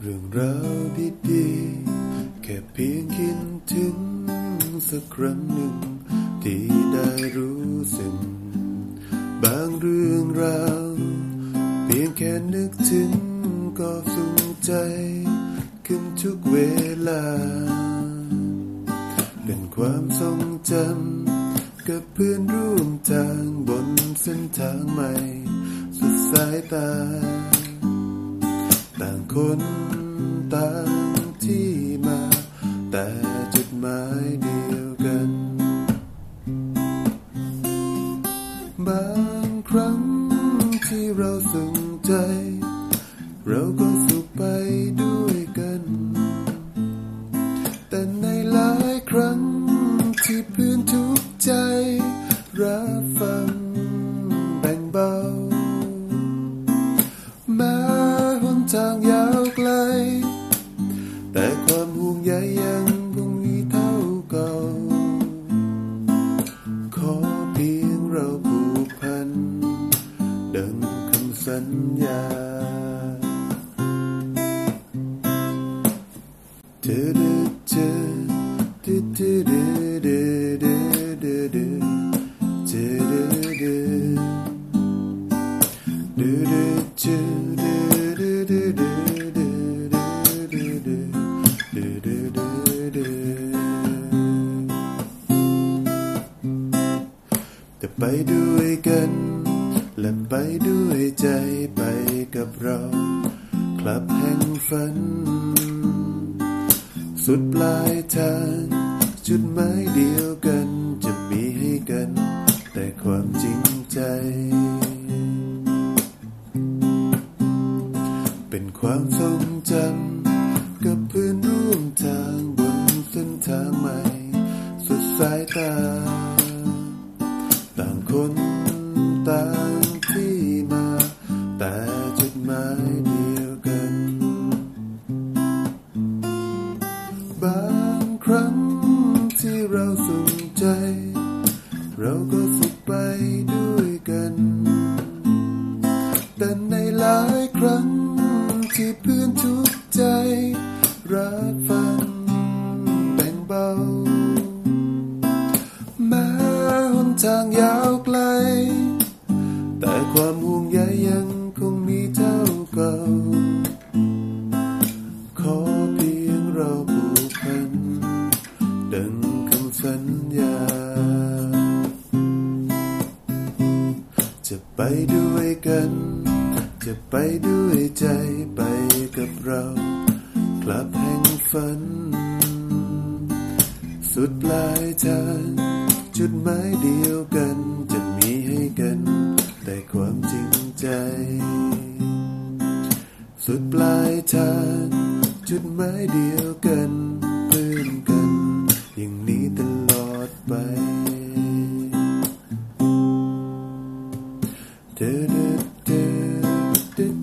เรื่องราวดีๆแค่เพียงคิดถึงสักครั้งหนึ่ง ที่ได้รู้สึกบางเรื่องราวเพียงแค่นึกถึงก็สุขใจ ขึ้นทุกเวลา เป็นความทรงจำกับเพื่อนร่วมทางบนเส้นทางใหม่ สุดสายตา ต่างคน ครั้งที่เราสนใจ เราก็สุขไปด้วยกัน แต่ในหลายครั้งที่พื้นทุ do do do do แต่ไปด้วยกัน และไปด้วยใจไปกับเรา คลับแห่งฝัน สุดปลายทาง จุดหมายเดียวกันจะมีให้กัน แต่ความจริงใจ เป็นความทรงจำกับเพื่อนร่วมทางบนเส้นทางใหม่ สุดสายตา Bye. จะไปด้วยกัน จะไปด้วยใจไปกับเรากลับแห่งฝัน สุดปลายทางจุดหมายเดียวกันจะมีให้กัน แต่ความจริงใจ สุดปลายทางจุดหมายเดียวกัน